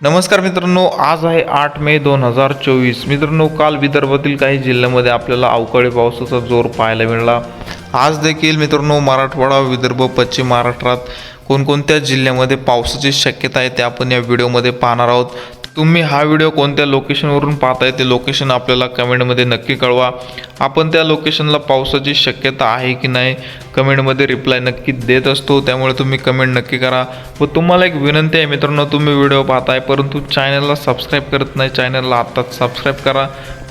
नमस्कार मित्रांनो आज आहे आठ मे दोन हजार चोवीस. मित्रांनो काल विदर्भातील काही जिल्ह्यामध्ये आपल्याला अवकाळी पावसाचा जोर पाहायला मिळाला. आज देखील मित्रांनो मराठवाडा विदर्भ पश्चिम महाराष्ट्रात कोणकोणत्या जिल्ह्यामध्ये पावसाची शक्यता आहे ते आपण या व्हिडिओमध्ये पाहणार आहोत. तुम्ही हा व्हिडिओ कोणत्या लोकेशनवरून पाहताय ते लोकेशन आपल्याला कमेंटमध्ये नक्की कळवा. आपण त्या लोकेशनला पावसाची शक्यता आहे की नाही कमेंटमध्ये रिप्लाय नक्की देत असतो. त्यामुळे तुम्ही कमेंट नक्की करा. व तुम्हाला एक विनंती आहे मित्रांनो तुम्ही व्हिडिओ पाहताय परंतु चॅनलला सबस्क्राईब करत नाही चॅनलला आत्ताच सबस्क्राईब करा.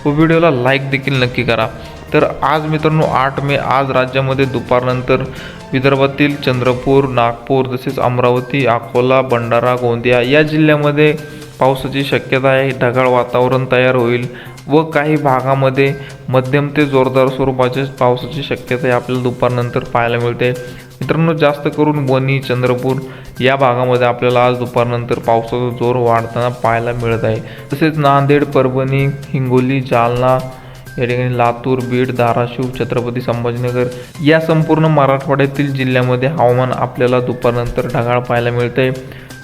व व्हिडिओला लाईक देखील नक्की करा. तर आज मित्रांनो आठ मे आज राज्यामध्ये दुपारनंतर विदर्भातील चंद्रपूर नागपूर तसेच अमरावती अकोला भंडारा गोंदिया या जिल्ह्यामध्ये पावसाची शक्यता आहे. ढगाळ वातावरण तयार होईल व काही भागामध्ये मध्यम ते जोरदार स्वरूपाचे पावसाची शक्यता आपल्याला दुपारनंतर पाहायला मिळते. मित्रांनो जास्त करून वणी चंद्रपूर या भागामध्ये आपल्याला आज दुपारनंतर पावसाचा जोर वाढताना पाहायला मिळत आहे. तसेच नांदेड परभणी हिंगोली जालना या ठिकाणी लातूर बीड धाराशिव छत्रपती संभाजीनगर या संपूर्ण मराठवाड्यातील जिल्ह्यामध्ये हवामान आपल्याला दुपारनंतर ढगाळ पाहायला मिळते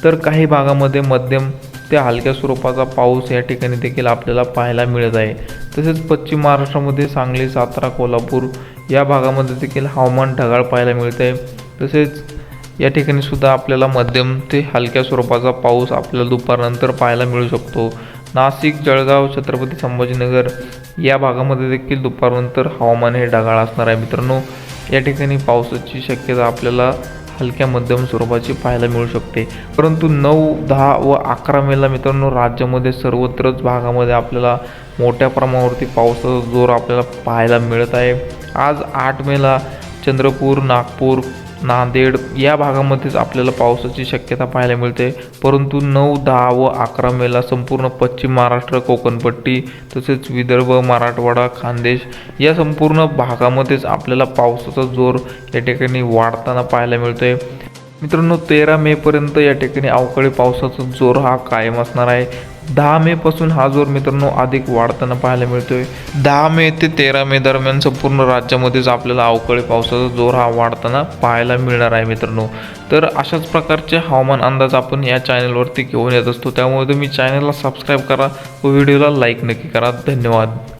तर काही भागामध्ये मध्यम ते हलक्या स्वरूपाचा पाऊस या ठिकाणी देखील आपल्याला पाहायला मिळत आहे. तसेच पश्चिम महाराष्ट्रामध्ये सांगली सातारा कोल्हापूर या भागामध्ये देखील हवामान ढगाळ पाहायला मिळत आहे. तसेच या ठिकाणी सुद्धा आपल्याला मध्यम ते हलक्या स्वरूपाचा पाऊस आपल्याला दुपारनंतर पाहायला मिळू शकतो. नाशिक जळगाव छत्रपती संभाजीनगर या भागामध्ये देखील दुपारनंतर हवामान हे ढगाळ असणार आहे मित्रांनो. या ठिकाणी पावसाची शक्यता आपल्याला हलक्या मध्यम स्वरूपाची पाहायला मिळू शकते. परंतु नऊ दहा व अकरा मेला मित्रांनो राज्यामध्ये सर्वत्रच भागामध्ये आपल्याला मोठ्या प्रमाणावरती पावसाचा जोर आपल्याला पाहायला मिळत आहे. आज आठ मेला चंद्रपूर नागपूर नांदेड या भागामध्येच आपल्याला पावसाची शक्यता पाहायला मिळते. परंतु नऊ दहा व अकरा मेला संपूर्ण पश्चिम महाराष्ट्र कोकणपट्टी तसेच विदर्भ मराठवाडा खानदेश या संपूर्ण भागामध्येच आपल्याला पावसाचा जोर या ठिकाणी वाढताना पाहायला मिळतोय. मित्रांनो तेरा मेपर्यंत या ठिकाणी अवकाळी पावसाचा जोर हा कायम असणार आहे. दहा मे पासून हा जोर मित्रांनो अधिक वाढताना पाहायला मिळतोय. दहा मे ते तेरा मे दरम्यान संपूर्ण राज्यामध्येच आपल्याला अवकाळी पावसाचा जोर हा वाढताना पाहायला मिळणार आहे मित्रांनो. तर अशाच प्रकारचे हवामान अंदाज आपण या चॅनलवरती घेऊन येत असतो. त्यामुळे तुम्ही चॅनलला सबस्क्राईब करा व व्हिडिओला लाईक नक्की करा. धन्यवाद.